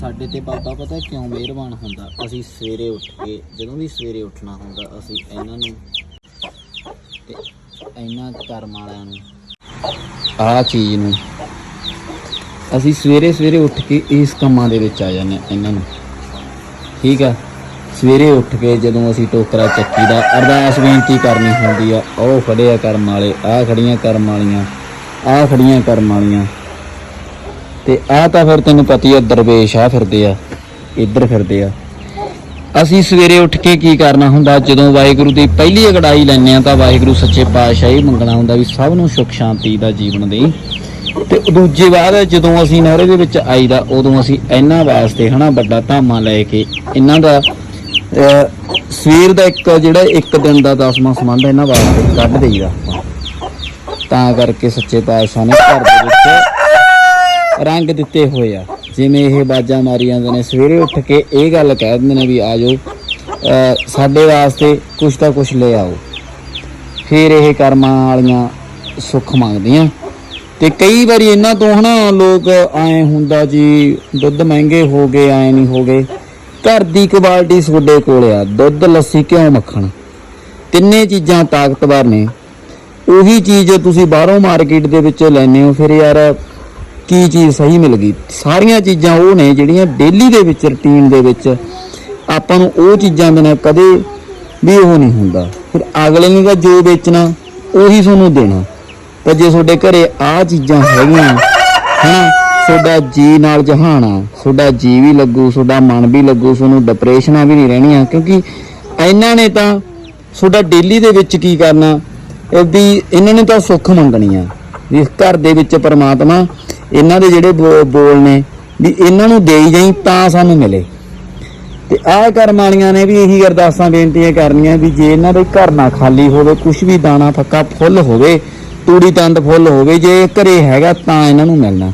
ਸਾਡੇ ਤੇ ਬਾਬਾ ਪਤਾ ਕਿਉਂ ਮਿਹਰਬਾਨ ਹੁੰਦਾ? ਅਸੀਂ ਸਵੇਰੇ ਉੱਠ ਕੇ, ਜਦੋਂ ਵੀ ਸਵੇਰੇ ਉੱਠਣਾ ਹੁੰਦਾ, ਅਸੀਂ ਇਹਨਾਂ ਨੂੰ ਤੇ ਇਹਨਾਂ ਕਰਮ ਵਾਲਿਆਂ ਨੂੰ, ਆਹ ਚੀਜ਼ ਨੂੰ ਅਸੀਂ ਸਵੇਰੇ ਸਵੇਰੇ ਉੱਠ ਕੇ ਇਸ ਕੰਮਾਂ ਦੇ ਵਿੱਚ ਆ ਜਾਂਦੇ ਹਾਂ, ਇਹਨਾਂ ਨੂੰ। ਠੀਕ ਆ? ਸਵੇਰੇ ਉੱਠ ਕੇ ਜਦੋਂ ਅਸੀਂ ਟੋਕਰਾ ਚੱਕੀ ਦਾ ਅਰਦਾਸ ਬੇਨਤੀ ਕਰਨੀ ਹੁੰਦੀ ਆ, ਉਹ ਖੜੇ ਆ ਕਰਮ ਵਾਲੇ, ਆਹ ਖੜੀਆਂ ਕਰਮ ਵਾਲੀਆਂ, ਆਹ ਖੜੀਆਂ ਕਰਮ ਵਾਲੀਆਂ। ਤੇ ਆਹ ਤਾਂ ਫਿਰ ਤੈਨੂੰ ਪਤੀ ਆ, ਦਰਵੇਸ਼ ਆ ਫਿਰਦੇ ਆ, ਇੱਧਰ ਫਿਰਦੇ ਆ। ਅਸੀਂ ਸਵੇਰੇ ਉੱਠ ਕੇ ਕੀ ਕਰਨਾ ਹੁੰਦਾ? ਜਦੋਂ ਵਾਹਿਗੁਰੂ ਦੀ ਪਹਿਲੀ ਅਗੜਾਈ ਲੈਣੇ ਆ ਤਾਂ ਵਾਹਿਗੁਰੂ ਸੱਚੇ ਪਾਤਸ਼ਾਹ ਹੀ ਮੰਗਣਾ ਹੁੰਦਾ ਵੀ ਸਭ ਨੂੰ ਸੁਖ ਸ਼ਾਂਤੀ ਦਾ ਜੀਵਨ ਦੇਈ। ਤੇ ਦੂਜੇ ਬਾਅਦ ਜਦੋਂ ਅਸੀਂ ਨਹਿਰੇ ਦੇ ਵਿੱਚ ਆਈਦਾ, ਉਦੋਂ ਅਸੀਂ ਇਹਨਾਂ ਵਾਸਤੇ ਹਨਾ ਵੱਡਾ ਧਾਮਾ ਲੈ ਕੇ ਇਹਨਾਂ ਦਾ ਸਵੇਰ ਦਾ ਇੱਕ ਜਿਹੜਾ ਇੱਕ ਦਿਨ ਦਾ ਦਸਵਾਂ ਸੰਬੰਧ ਇਹਨਾਂ ਵਾਸਤੇ ਕੱਢ ਦੇਈਦਾ ਤਾਂ ਕਰਕੇ ਸੱਚੇ ਪਾਤਸ਼ਾਹ ਨੇ ਘਰ ਦੇ ਵਿੱਚ ਰੰਗ ਦਿੱਤੇ ਹੋਏ ਆ। ਜਿਵੇਂ ਇਹ ਬਾਜਾਂ ਮਾਰੀ ਜਾਂਦੇ ਨੇ। ਸਵੇਰੇ ਉੱਠ ਕੇ ਇਹ ਗੱਲ ਕਹਿ ਦਿੰਦੇ ਨੇ ਵੀ ਆ ਜਾਓ। ਸਾਡੇ ਵਾਸਤੇ ਕੁਛ ਤਾਂ ਕੁਛ ਲੈ ਆਓ। ਫਿਰ ਇਹ ਕਰਮਾਂ ਵਾਲੀਆਂ ਸੁੱਖ ਮੰਗਦੀਆਂ। ਤੇ ਕਈ ਵਾਰੀ ਇਹਨਾਂ ਤੋਂ ਹਨਾ ਲੋਕ ਆਏ ਹੁੰਦਾ ਜੀ, ਦੁੱਧ ਮਹਿੰਗੇ ਹੋ ਗਏ ਆਏ ਨਹੀਂ ਹੋ ਗਏ। ਘਰ ਦੀ ਕੁਆਲਿਟੀ ਤੁਹਾਡੇ ਕੋਲ ਆ। ਦੁੱਧ, ਲੱਸੀ ਘਿਓ ਮੱਖਣ? ਤਿੰਨੇ ਚੀਜ਼ਾਂ ਤਾਕਤਵਰ ਨੇ। ਉਹੀ ਚੀਜ਼ ਤੁਸੀਂ ਬਾਹਰੋਂ ਮਾਰਕੀਟ ਦੇ ਵਿੱਚ ਲੈਣੇ ਹੋ। ਫਿਰ ਯਾਰ ਕੀ ਚੀਜ਼ ਸਹੀ ਮਿਲ ਗਈ? ਸਾਰੀਆਂ ਚੀਜ਼ਾਂ ਉਹ ਨੇ ਜਿਹੜੀਆਂ ਡੇਲੀ ਦੇ ਵਿੱਚ ਰੁਟੀਨ ਦੇ ਵਿੱਚ ਆਪਾਂ ਨੂੰ ਉਹ ਚੀਜ਼ਾਂ ਬਿਨਾਂ ਕਦੇ ਵੀ ਉਹ ਨਹੀਂ ਹੁੰਦਾ। ਫਿਰ ਅਗਲੇ ਨੇ ਤਾਂ ਜੋ ਵੇਚਣਾ, ਉਹੀ ਤੁਹਾਨੂੰ ਦੇਣਾ। ਪਰ ਜੇ ਤੁਹਾਡੇ ਘਰੇ ਆ ਚੀਜ਼ਾਂ ਹੈਗੀਆਂ, ਹਨਾ, ਤੁਹਾਡਾ ਜੀ ਨਾਲ ਜਹਾਨ ਤੁਹਾਡਾ ਜੀ ਵੀ ਲੱਗੂ, ਤੁਹਾਡਾ ਮਨ ਵੀ ਲੱਗੂ, ਤੁਹਾਨੂੰ ਡਿਪਰੈਸ਼ਨਾਂ ਵੀ ਨਹੀਂ ਰਹਿਣੀਆਂ, ਕਿਉਂਕਿ ਇਹਨਾਂ ਨੇ ਤਾਂ ਤੁਹਾਡਾ ਡੇਲੀ ਦੇ ਵਿੱਚ ਕੀ ਕਰਨਾ ਇਹ ਵੀ ਇਹਨਾਂ ਨੇ ਤਾਂ ਸੁੱਖ ਮੰਗਣੀ ਆ। ਵੀ ਇਸ ਘਰ ਦੇ ਵਿੱਚ ਪਰਮਾਤਮਾ ਇਹਨਾਂ ਦੇ ਜਿਹੜੇ ਬੋ- ਬੋਲ ਨੇ, ਵੀ ਇਹਨਾਂ ਨੂੰ ਦੇਈ ਜਾਈ ਤਾਂ ਸਾਨੂੰ ਮਿਲੇ। ਤੇ ਆਹ ਕਰਮ ਵਾਲੀਆਂ ਨੇ ਵੀ ਇਹੀ ਅਰਦਾਸਾਂ ਬੇਨਤੀਆਂ ਕਰਨੀਆਂ ਵੀ ਜੇ ਇਹਨਾਂ ਦੇ ਘਰ ਨਾ ਖਾਲੀ ਹੋਵੇ ਕੁਝ ਵੀ ਦਾਣਾ ਫੱਕਾ ਫੁੱਲ ਹੋਵੇ, ਤੂੜੀ ਤੰਦ ਫੁੱਲ ਹੋਵੇ, ਜੇ ਘਰੇ ਹੈਗਾ ਤਾਂ ਇਹਨਾਂ ਨੂੰ ਮਿਲਣਾ।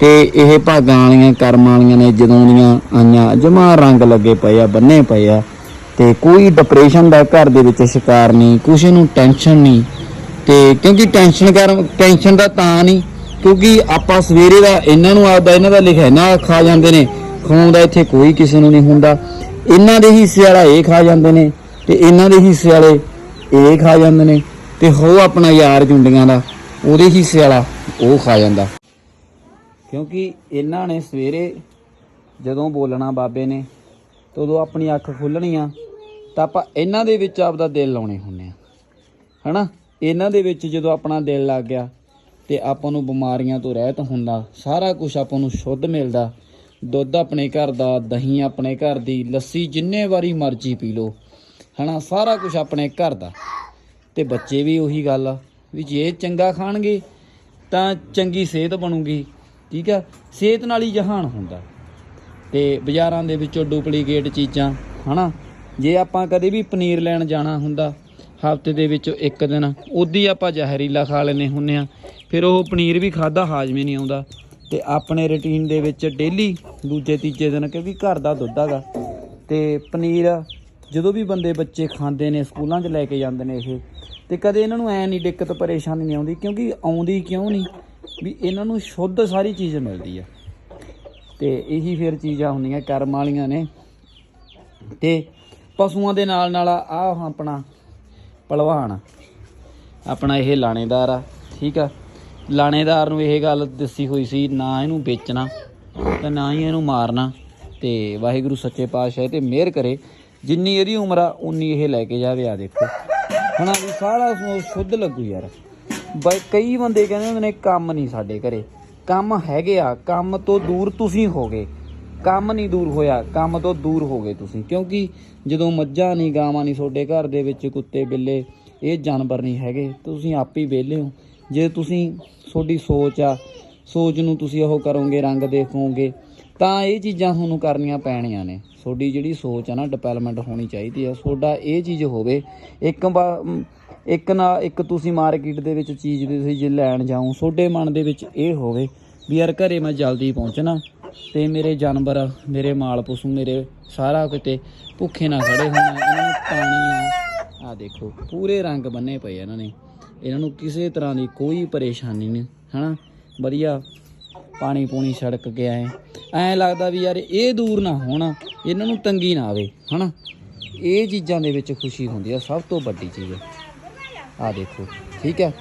ਤੇ ਇਹ ਭਾਗਾਂ ਵਾਲੀਆਂ, ਕਰਮ ਵਾਲੀਆਂ ਨੇ ਜਦੋਂ ਦੀਆਂ ਆਈਆਂ, ਜਮਾ ਰੰਗ ਲੱਗੇ ਪਏ ਆ, ਬੰਨੇ ਪਏ ਆ, ਤੇ ਕੋਈ ਡਿਪਰੈਸ਼ਨ ਦਾ ਘਰ ਦੇ ਵਿੱਚ ਸ਼ਿਕਾਰ ਨਹੀਂ, ਕਿਸੇ ਨੂੰ ਟੈਨਸ਼ਨ ਨਹੀਂ, ਤੇ ਕਿਉਂਕਿ ਟੈਨਸ਼ਨ ਕਰ ਟੈਨਸ਼ਨ ਦਾ ਤਾਂ ਨਹੀਂ ਕਿਉਂਕਿ ਆਪਾਂ ਸਵੇਰੇ ਦਾ ਇਹਨਾਂ ਨੂੰ ਆਪਦਾ ਇਹਨਾਂ ਦਾ ਲਿਖਿਆ ਨਾ ਖਾ ਜਾਂਦੇ ਨੇ ਖਵਾਉਂਦਾ ਇੱਥੇ ਕੋਈ ਕਿਸੇ ਨੂੰ ਨਹੀਂ ਹੁੰਦਾ। ਇਹਨਾਂ ਦੇ ਹਿੱਸੇ ਵਾਲਾ ਇਹ ਖਾ ਜਾਂਦੇ ਨੇ ਤੇ ਇਹਨਾਂ ਦੇ ਹਿੱਸੇ ਵਾਲੇ ਇਹ ਖਾ ਜਾਂਦੇ ਨੇ ਤੇ ਹੋ ਆਪਣਾ ਯਾਰ ਜੁੰਡੀਆਂ ਦਾ, ਉਹਦੇ ਹਿੱਸੇ ਵਾਲਾ ਉਹ ਖਾ ਜਾਂਦਾ। ਕਿਉਂਕਿ ਇਹਨਾਂ ਨੇ ਸਵੇਰੇ ਜਦੋਂ ਬੋਲਣਾ ਬਾਬੇ ਨੇ, ਤੇ ਉਦੋਂ ਆਪਣੀ ਅੱਖ ਖੁੱਲਣੀ ਆ, ਤਾਂ ਆਪਾਂ ਇਹਨਾਂ ਦੇ ਵਿੱਚ ਆਪਦਾ ਦਿਲ ਲਾਉਣੇ ਹੁੰਨੇ ਆ। ਹਨਾ? ਇਹਨਾਂ ਦੇ ਵਿੱਚ ਜਦੋਂ ਆਪਣਾ ਦਿਲ ਲੱਗ ਗਿਆ ਤੇ ਆਪਾਂ ਨੂੰ ਬਿਮਾਰੀਆਂ ਤੋਂ ਰਹਿਤ ਹੁੰਦਾ। ਸਾਰਾ ਕੁਝ ਆਪਾਂ ਨੂੰ ਸ਼ੁੱਧ ਮਿਲਦਾ। ਦੁੱਧ ਆਪਣੇ ਘਰ ਦਾ, ਦਹੀਂ ਆਪਣੇ ਘਰ ਦੀ, ਲੱਸੀ ਜਿੰਨੇ ਵਾਰੀ ਮਰਜ਼ੀ ਪੀ ਲਓ। ਹਨਾ, ਸਾਰਾ ਕੁਝ ਆਪਣੇ ਘਰ ਦਾ। ਤੇ ਬੱਚੇ ਵੀ ਉਹੀ ਗੱਲ ਆ, ਵੀ ਜੇ ਚੰਗਾ ਖਾਣਗੇ, ਤਾਂ ਚੰਗੀ ਸਿਹਤ ਬਣੂਗੀ। ਠੀਕ ਆ? ਸਿਹਤ ਨਾਲ ਹੀ ਜਹਾਨ ਹੁੰਦਾ। ਤੇ ਬਾਜ਼ਾਰਾਂ ਦੇ ਵਿੱਚੋਂ ਡੁਪਲੀਕੇਟ ਚੀਜ਼ਾਂ, ਹਨਾ? ਜੇ ਆਪਾਂ ਕਦੇ ਵੀ ਪਨੀਰ ਲੈਣ ਜਾਣਾ ਹੁੰਦਾ ਹਫ਼ਤੇ ਦੇ ਵਿੱਚ ਇੱਕ ਦਿਨ। ਉਦੀ ਆਪਾਂ ਜ਼ਹਿਰੀਲਾ ਖਾ ਲੈਨੇ ਹੁੰਨੇ ਆ ਫਿਰ ਉਹ ਪਨੀਰ ਵੀ ਖਾਦਾ ਹਾਜ਼ਮੇ ਨਹੀਂ ਆਉਂਦਾ। ਤੇ ਆਪਣੇ ਰੁਟੀਨ ਦੇ ਵਿੱਚ ਡੇਲੀ ਦੂਜੇ, ਤੀਜੇ ਦਿਨ ਕਿਉਂਕਿ ਘਰ ਦਾ ਦੁੱਧ ਹੈਗਾ। ਤੇ ਪਨੀਰ ਜਦੋਂ ਵੀ ਬੰਦੇ ਬੱਚੇ ਖਾਂਦੇ ਨੇ, ਸਕੂਲਾਂ 'ਚ ਲੈ ਕੇ ਜਾਂਦੇ ਨੇ ਇਹ। ਤੇ ਕਦੇ ਇਹਨਾਂ ਨੂੰ ਐ ਨਹੀਂ, ਦਿੱਕਤ, ਪਰੇਸ਼ਾਨੀ ਨਹੀਂ ਆਉਂਦੀ ਕਿਉਂਕਿ ਆਉਂਦੀ ਕਿਉਂ ਨਹੀਂ? ਵੀ ਇਹਨਾਂ ਨੂੰ ਸ਼ੁੱਧ ਸਾਰੀ ਚੀਜ਼ ਮਿਲਦੀ ਆ। ਤੇ ਇਹੀ ਫਿਰ ਚੀਜ਼ਾਂ ਹੁੰਦੀਆਂ, ਕਰਮ ਵਾਲੀਆਂ ਨੇ। ਤੇ ਪਸ਼ੂਆਂ ਦੇ ਨਾਲ ਨਾਲ ਆ ਆਪਣਾ ਪਹਿਲਵਾਨ ਆਪਣਾ ਇਹ ਲਾਣੇਦਾਰ ਆ, ਠੀਕ ਆ? ਲਾਣੇਦਾਰ ਨੂੰ ਇਹ ਗੱਲ ਦੱਸੀ ਹੋਈ ਸੀ, ਨਾ ਇਹਨੂੰ ਵੇਚਣਾ ਤੇ ਨਾ ਹੀ ਇਹਨੂੰ ਮਾਰਨਾ ਤੇ ਵਾਹਿਗੁਰੂ ਸੱਚੇ ਪਾਤਸ਼ਾਹ ਇਹ ਤੇ ਮਿਹਰ ਕਰੇ। ਜਿੰਨੀ ਇਹਦੀ ਉਮਰ ਆ, ਉਨੀ ਇਹ ਲੈ ਕੇ ਜਾਵੇ ਆ ਦੇਖੋ। ਹਨਾ ਵੀ ਸਾਰਾ ਸ਼ੁੱਧ ਲੱਗੂ ਯਾਰ। ਬਈ ਕਈ ਬੰਦੇ ਕਹਿੰਦੇ ਹੁੰਦੇ ਨੇ, ਕੰਮ ਨਹੀਂ ਸਾਡੇ ਘਰੇ। ਕੰਮ ਹੈਗੇ ਆ, ਕੰਮ ਤੋਂ ਦੂਰ ਤੁਸੀਂ ਹੋਗੇ। ਕੰਮ ਨਹੀਂ ਦੂਰ ਹੋਇਆ, ਕੰਮ ਤੋਂ ਦੂਰ ਹੋ ਗਏ ਤੁਸੀਂ। ਕਿਉਂਕਿ ਜਦੋਂ ਮੱਝਾਂ ਨਹੀਂ, ਗਾਵਾਂ ਨਹੀਂ, ਤੁਹਾਡੇ ਘਰ ਦੇ ਵਿੱਚ ਕੁੱਤੇ, ਬਿੱਲੇ, ਇਹ ਜਾਨਵਰ ਨਹੀਂ ਹੈਗੇ ਤੁਸੀਂ ਆਪ ਹੀ ਵਿਹਲੇ ਹੋ। ਜੇ ਤੁਸੀਂ ਤੁਹਾਡੀ ਸੋਚ ਆ, ਸੋਚ ਨੂੰ ਤੁਸੀਂ ਉਹ ਕਰੋਗੇ, ਰੰਗ ਦੇਖੋਗੇ, ਤਾਂ ਇਹ ਚੀਜ਼ਾਂ ਤੁਹਾਨੂੰ ਕਰਨੀਆਂ ਪੈਣੀਆਂ ਨੇ। ਤੁਹਾਡੀ ਜਿਹੜੀ ਸੋਚ ਆ ਨਾ ਡਿਵੈਲਪਮੈਂਟ ਹੋਣੀ ਚਾਹੀਦੀ ਆ। ਤੁਹਾਡਾ ਇਹ ਚੀਜ਼ ਹੋਵੇ, ਇੱਕ ਬਾ- ਇੱਕ ਨਾ, ਇੱਕ ਤੁਸੀਂ ਮਾਰਕੀਟ ਦੇ ਵਿੱਚ ਚੀਜ਼ ਦੇ ਤੁਸੀਂ ਜੇ ਲੈਣ ਜਾਓ, ਤੁਹਾਡੇ ਮਨ ਦੇ ਵਿੱਚ ਇਹ ਹੋਵੇ ਵੀ ਯਾਰ ਘਰੇ ਮੈਂ ਜਲਦੀ ਪਹੁੰਚਣਾ। ਤੇ ਮੇਰੇ ਜਾਨਵਰ, ਮੇਰੇ ਮਾਲ ਪਸ਼ੂ, ਮੇਰੇ ਸਾਰਾ ਕਿਤੇ ਭੁੱਖੇ ਨਾ ਖੜੇ ਹੋਣ। ਇਹਨਾਂ ਨੂੰ ਪਾਣੀ ਆ ਆ ਦੇਖੋ, ਪੂਰੇ ਰੰਗ ਬੰਨੇ ਪਏ ਇਹਨਾਂ ਨੇ। ਇਹਨਾਂ ਨੂੰ ਕਿਸੇ ਤਰ੍ਹਾਂ ਦੀ ਕੋਈ ਪਰੇਸ਼ਾਨੀ ਨਹੀਂ, ਹਨਾ? ਵਧੀਆ ਪਾਣੀ ਪੂਣੀ ਛੜਕ ਕੇ ਆਏ। ਐਂ ਲੱਗਦਾ ਵੀ ਯਾਰ ਇਹ ਦੂਰ ਨਾ ਹੋਣਾ, ਇਹਨਾਂ ਨੂੰ ਤੰਗੀ ਨਾ ਆਵੇ, ਹਨਾ? ਇਹ ਚੀਜ਼ਾਂ ਦੇ ਵਿੱਚ ਖੁਸ਼ੀ ਹੁੰਦੀ ਆ, ਸਭ ਤੋਂ ਵੱਡੀ ਚੀਜ਼। ਆ ਦੇਖੋ, ਠੀਕ ਹੈ?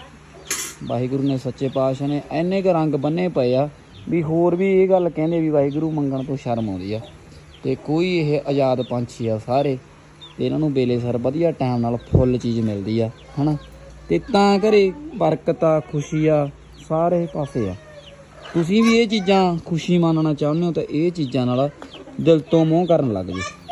ਵਾਹਿਗੁਰੂ ਨੇ ਸੱਚੇ ਪਾਤਸ਼ਾਹ ਨੇ ਐਨੇ ਕ ਰੰਗ ਬੰਨੇ ਪਏ ਆ ਵੀ ਹੋਰ ਵੀ ਇਹ ਗੱਲ ਕਹਿੰਦੇ ਵੀ ਵਾਹਿਗੁਰੂ ਮੰਗਣ ਤੋਂ ਸ਼ਰਮ ਆਉਂਦੀ ਆ। ਤੇ ਕੋਈ ਇਹ ਆਜ਼ਾਦ ਪੰਛੀ ਆ ਸਾਰੇ, ਤੇ ਇਹਨਾਂ ਨੂੰ ਵੇਲੇ ਸਰ ਵਧੀਆ ਟਾਈਮ ਨਾਲ ਫੁੱਲ ਚੀਜ਼ ਮਿਲਦੀ ਆ, ਹਨਾ? ਤੇ ਤਾਂ ਘਰੇ ਬਰਕਤ ਆ, ਖੁਸ਼ੀ ਆ, ਸਾਰੇ ਪਾਸੇ ਆ। ਤੁਸੀਂ ਵੀ ਇਹ ਚੀਜ਼ਾਂ ਖੁਸ਼ੀ ਮੰਨਣਾ ਚਾਹੁੰਦੇ ਹੋ ਤਾਂ ਇਹ ਚੀਜ਼ਾਂ ਨਾਲ ਦਿਲ ਤੋਂ ਮੋਹ ਕਰਨ ਲੱਗ ਜਾਓ।